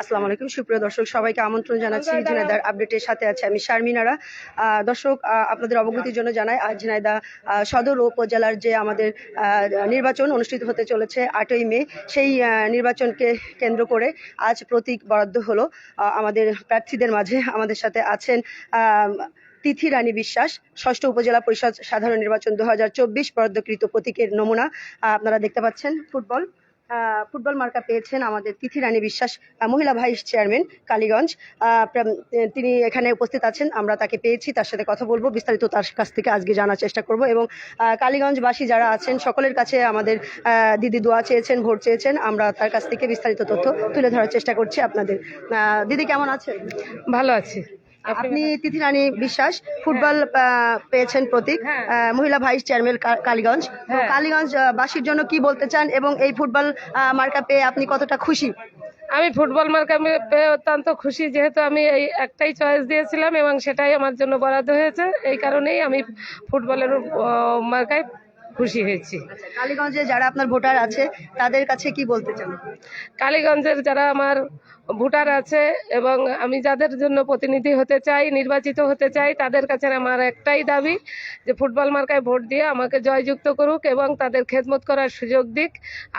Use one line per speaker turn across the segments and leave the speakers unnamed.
আসসালামু আলাইকুম সুপ্রিয় দর্শক সবাইকে আমন্ত্রণ জানাচ্ছি ঝিনাইদার আপডেটের সাথে আছে আমি শারমিনারা। দর্শক আপনাদের অবগতির জন্য জানাই আজ ঝিনাইদা সদর উপজেলার যে আমাদের নির্বাচন অনুষ্ঠিত হতে চলেছে আটই মে সেই নির্বাচনকে কেন্দ্র করে আজ প্রতীক বরাদ্দ হলো। আমাদের প্রার্থীদের মাঝে আমাদের সাথে আছেন তিথি রানী বিশ্বাস ষষ্ঠ উপজেলা পরিষদ সাধারণ নির্বাচন দু হাজার চব্বিশ বরাদ্দকৃত প্রতীকের নমুনা। আপনারা দেখতে পাচ্ছেন ফুটবল। ফুটবল মার্কা পেয়েছেন আমাদের তিথি রানী বিশ্বাস মহিলা ভাইস চেয়ারম্যান কালীগঞ্জ। তিনি এখানে উপস্থিত আছেন, আমরা তাকে পেয়েছি, তার সাথে কথা বলব, বিস্তারিত তার কাছ থেকে আজকে জানার চেষ্টা করব এবং কালীগঞ্জবাসী যারা আছেন, সকলের কাছে আমাদের দিদি দোয়া চেয়েছেন, ভোট চেয়েছেন, আমরা তার কাছ থেকে বিস্তারিত তথ্য তুলে ধরার চেষ্টা করছি আপনাদের। দিদি কেমন আছেন?
ভালো আছি।
আপনি তিথি রানী বিশ্বাস ফুটবল আহ, পেয়েছেন প্রতীক
হ্যাঁ।
মহিলা ভাইস চেয়ারম্যান কালীগঞ্জ
হ্যাঁ।
কালীগঞ্জ বাসীর জন্য কি বলতে চান এবং এই ফুটবল মার্কা পেয়ে আপনি কতটা খুশি
আমি ফুটবল মার্কা পেয়ে অত্যন্ত খুশি যেহেতু আমি এই একটাই চয়েস দিয়েছিলাম এবং সেটাই আমার জন্য বরাদ্দ হয়েছে এই কারণেই আমি ফুটবলের মার্কায় খুশি হয়েছি।
কালীগঞ্জে যারা আপনার ভোটার আছে তাদের কাছে কি বলতে চান?
কালীগঞ্জের যারা আমার ভোটার আছে এবং আমি যাদের জন্য প্রতিনিধি হতে চাই নির্বাচিত হতে চাই তাদের কাছে আমার একটাই দাবি যে ফুটবল মার্কায় ভোট দিয়ে আমাকে জয়যুক্ত করুক এবং তাদের খেদমত করার সুযোগ দিক।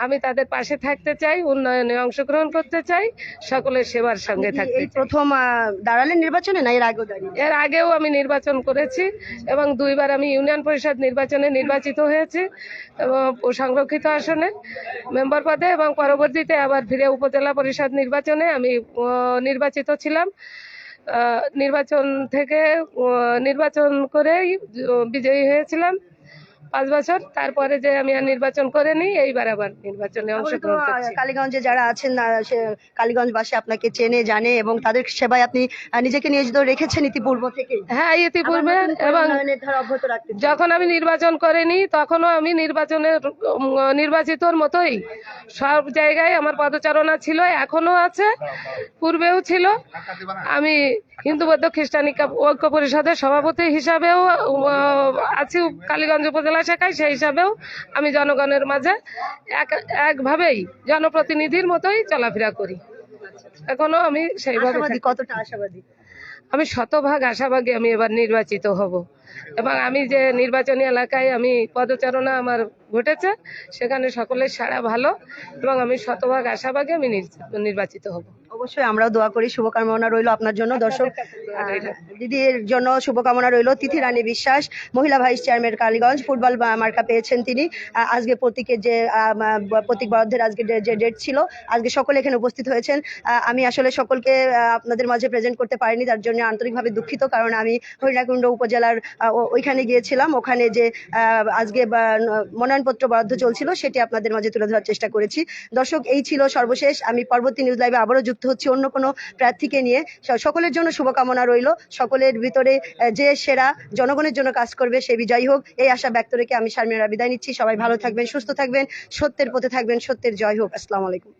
আমি তাদের পাশে থাকতে চাই উন্নয়নে অংশগ্রহণ করতে চাই সকলের সেবার সঙ্গে থাকতে
এই প্রথম দাঁড়ালেন নির্বাচনে না এর আগেও
এর আগেও আমি নির্বাচন করেছি এবং দুইবার আমি ইউনিয়ন পরিষদ নির্বাচনে নির্বাচিত হয়েছি। এবং সংরক্ষিত আসনে মেম্বার পদে এবং পরবর্তীতে আবার ফিরে উপজেলা পরিষদ নির্বাচনে আমি নির্বাচিত ছিলাম। নির্বাচন থেকে নির্বাচন করেই বিজয়ী হয়েছিলাম। পাঁচ বছর তারপরে যে আমি আর নির্বাচন করিনি এইবার আবার নির্বাচনে অংশগ্রহণ করছি।
কালীগঞ্জে যারা আছেন সে- কালীগঞ্জবাসী আপনাকে চেনে জানে এবং তাদের সেবায় আপনি নিজেকে নিয়োজিত রেখেছেন ইতিপূর্ব থেকে
হ্যাঁ ইতিপূর্বে এবং। যখন আমি নির্বাচন করে করিনি তখনও আমি নির্বাচনের নির্বাচিতর মতোই। সব জায়গায় আমার পদচারণা ছিল এখনও আছে পূর্বেও ছিল। আমি হিন্দু বৌদ্ধ খ্রিস্টান ঐক্য- ঐক্য পরিষদের সভাপতি হিসাবেও আছি কালীগঞ্জ উপজেলা শাখায় সেই হিসাবেও আমি জনগণের মাঝে এক একভাবেই জনপ্রতিনিধির মতোই চলাফেরা করি। এখনও আমি সেইভাবে
কতটা আশাবাদী?
আমি শতভাগ আশাবাদী আমি এবার নির্বাচিত হব। এবং আমি যে নির্বাচনী এলাকায় আমি পদচারণা আমার ঘটেছে সেখানে সকলের সাড়া ভালো এবং আমি শতভাগ আশাবাদী আমি নির- নির্বাচিত হব।
অবশ্যই আমরাও দোয়া করি, শুভকামনা রইল আপনার জন্য। দর্শক দিদির জন্য শুভকামনা রইল। তিথি রানী বিশ্বাস, মহিলা ভাইস চেয়ারম্যান কালীগঞ্জ, ফুটবল মার্কা পেয়েছেন তিনি। আজকে প্রতীকের যে প্রতীক বরাদ্দের আজকে যে- ডেট ছিল, আজকে সকলে এখানে উপস্থিত হয়েছেন। আমি আসলে সকলকে আপনাদের মাঝে প্রেজেন্ট করতে পারিনি, তার জন্য আন্তরিকভাবে দুঃখিত, কারণ আমি হরিণাকুণ্ড উপজেলার ওইখানে গিয়েছিলাম। ওখানে যে আজকে মনোনয়নপত্র বরাদ্দ চলছিল, সেটি আপনাদের মাঝে তুলে ধরার চেষ্টা করেছি। দর্শক, এই ছিল সর্বশেষ। আমি পরবর্তী নিউজ লাইভে আবারও যুক্ত হচ্ছি অন্য কোনো প্রার্থীকে নিয়ে। সকলের জন্য শুভকামনা রইল। সকলের ভিতরে যে সেরা জনগণের জন্য কাজ করবে সে বিজয়ী হোক। এই আশা ব্যক্ত রেখে আমি শারমিরা বিদায় নিচ্ছি। সবাই ভালো থাকবেন, সুস্থ থাকবেন, সত্যের পথে থাকবেন, সত্যের জয় হোক। আসসালামু আলাইকুম।